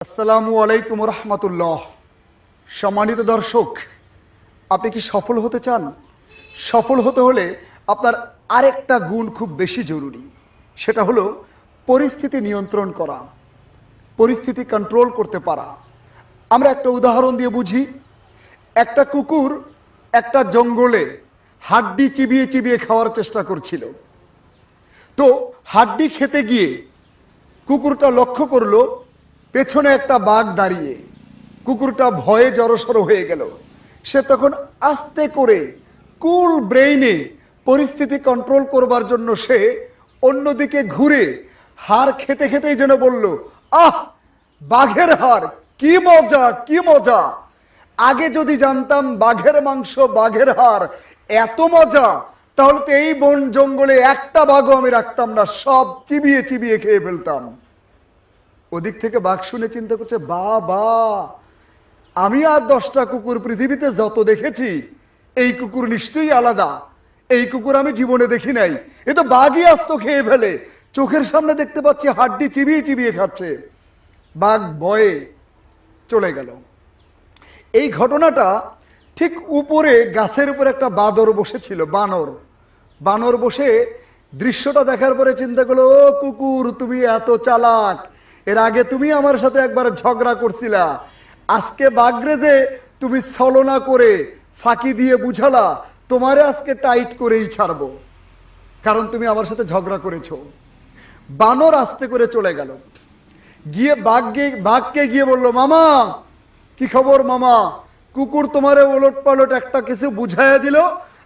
আসসালামু আলাইকুম রহমতুল্লাহ। সম্মানিত দর্শক, আপনি কি সফল হতে চান? সফল হতে হলে আপনার আরেকটা গুণ খুব বেশি জরুরি। সেটা হলো পরিস্থিতি নিয়ন্ত্রণ করা, পরিস্থিতি কন্ট্রোল করতে পারা। আমরা একটা উদাহরণ দিয়ে বুঝি। একটা কুকুর একটা জঙ্গলে হাড্ডি চিবিয়ে চিবিয়ে খাওয়ার চেষ্টা করছিল। তো হাড্ডি খেতে গিয়ে কুকুরটা লক্ষ্য করল পেছনে একটা বাঘ দাঁড়িয়ে কুকুরটা ভয়ে জড়সড় হয়ে গেল। সে তখন আস্তে করে কুল ব্রেইনে পরিস্থিতি কন্ট্রোল করবার জন্য সে অন্যদিকে ঘুরে হার খেতে খেতেই যেন বলল, আহ, বাঘের হার কি মজা কি মজা। আগে যদি জানতাম বাঘের মাংস, বাঘের হার এত মজা, তাহলে তো এই বন জঙ্গলে একটা বাঘও আমি রাখতাম না, সব চিবিয়ে চিবিয়ে খেয়ে ফেলতাম। ওদিক থেকে বাঘ শুনে চিন্তা করছে বা বা আমি আর দশটা কুকুর পৃথিবীতে যত দেখেছি, এই কুকুর নিশ্চয়ই আলাদা। এই কুকুর আমি জীবনে দেখি নাই। এ তো বাঘই আস্ত খেয়ে ফেলে। চোখের সামনে দেখতে পাচ্ছি হাড্ডি চিবিয়ে চিবিয়ে খাচ্ছে। বাঘ ভয়ে চলে গেল। এই ঘটনাটা ঠিক উপরে গাছের উপরে একটা বাদর বসেছিল, বানর। বানর বসে দৃশ্যটা দেখার পরে চিন্তা করল, ও কুকুর, তুমি এত চালাক। এর আগে তুমি আমার সাথে একবার ঝগড়া করছিলা। আজকে বাগরে যে তুমি ছলনা করে ফাঁকি দিয়ে বুঝালা, তোমারে আজকে টাইট করেই ছাড়বো। কারণ তুমি আমার সাথে ঝগড়া করেছ। বানর আস্তে করে চলে গেল। গিয়ে বাঘকে বাঘকে গিয়ে বলল, মামা, কি খবর মামা? কুকুর তোমারে ওলট পালট একটা কিছু বুঝাইয়া দিল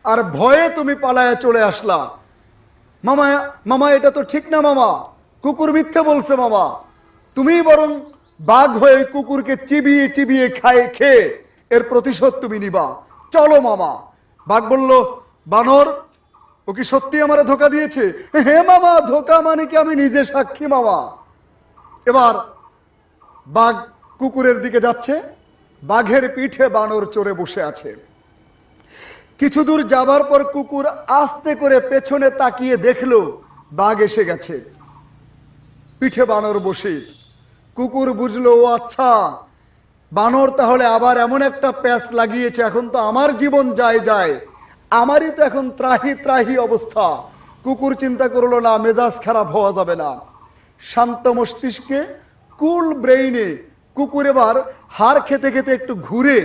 আর ভয়ে তুমি পালায়া চলে আসলা। মামা মামা, এটা তো ঠিক না মামা। কুকুর মিথ্যে বলছে মামা। তুমি বরং বাঘ হয়ে কুকুরকে চিবিয়ে চিবিয়ে খায়, খেয়ে এর প্রতিশোধ তুমি নিবা। চলো মামা। বাঘ বলল, বানর, ও কি সত্যি আমারে ধোকা দিয়েছে? হে মামা, ধোকা মানে কি আমি নিজে সাক্ষী, মামা? এবার বাঘ কুকুরের দিকে যাচ্ছে। বাঘের পিঠে বানর চড়ে বসে আছে। কিছু দূর যাবার পর কুকুর আস্তে করে পেছনে তাকিয়ে দেখল বাঘ এসে গেছে। পিঠে বানর বসে। কুকুর বুঝলো, ও আচ্ছা বানর তাহলে আবার এমন একটা প্যাচ লাগিয়েছে, এখন তো আমার জীবন যায় যায়, আমারই তো এখন ত্রাহি ত্রাহি অবস্থা। কুকুর চিন্তা করল, না, মেজাজ খারাপ হওয়া যাবে না। শান্ত মস্তিষ্কে, কুল ব্রেইনে কুকুর এবার হার খেতে খেতে একটু ঘুরে,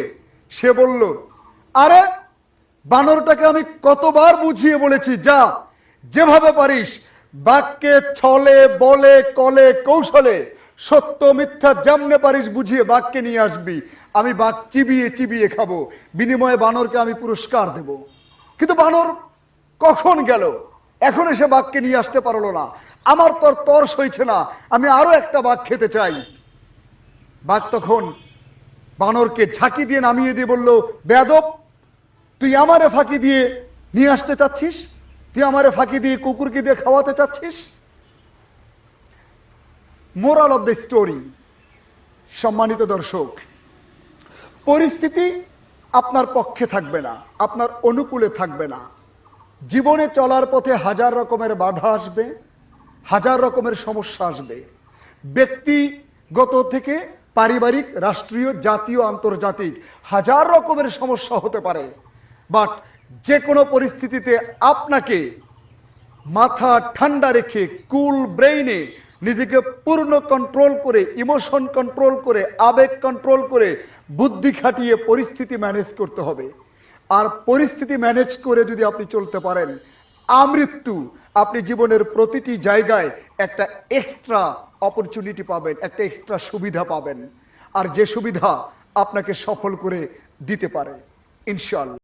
সে বলল, আরে, বানরটাকে আমি কতবার বুঝিয়ে বলেছি, যা, যেভাবে পারিস, বাক্যে ছলে, বলে, কলে, কৌশলে সত্য মিথ্যা যেমনে পারিস বুঝিয়ে বাক্যে নিয়ে আসবি। আমি বাঘ চিবিয়ে চিবিয়ে খাব। বিনিময়ে বানরকে আমি পুরস্কার দেব। কিন্তু বানর কখন গেল? এখন এসে বাঘকে নিয়ে আসতে পারল না। আমার তোর তর সইছে না। আমি আরও একটা বাঘ খেতে চাই। বাঘ তখন বানরকে ঝাঁকি দিয়ে নামিয়ে দিয়ে বলল বেদব তুই আমারে ফাঁকি দিয়ে নিয়ে আসতে চাচ্ছিস? তুই আমারে ফাঁকি দিয়ে কুকুরকে দিয়ে খাওয়াতে চাচ্ছিস? মোরাল অফ দ্য স্টোরি, সম্মানিত দর্শক, পরিস্থিতি আপনার পক্ষে থাকবে না, আপনার অনুকূলে থাকবে না। জীবনে চলার পথে হাজার রকমের বাধা আসবে, হাজার রকমের সমস্যা আসবে। ব্যক্তিগত থেকে পারিবারিক, রাষ্ট্রীয়, জাতীয়, আন্তর্জাতিক হাজার রকমের সমস্যা হতে পারে। বাট যে কোনো পরিস্থিতিতে আপনাকে মাথা ঠান্ডা রেখে, কুল ব্রেইনে নিজেকে পূর্ণ কন্ট্রোল করে ইমোশন কন্ট্রোল করে, আবেগ কন্ট্রোল করে বুদ্ধি খাটিয়ে পরিস্থিতি ম্যানেজ করতে হবে। আর পরিস্থিতি ম্যানেজ করে যদি আপনি চলতে পারেন, আমৃত্যু আপনি জীবনের প্রতিটি জায়গায় একটা এক্সট্রা অপরচুনিটি পাবেন, একটা এক্সট্রা সুবিধা পাবেন। আর যে সুবিধা আপনাকে সফল করে দিতে পারে ইনশাল্লাহ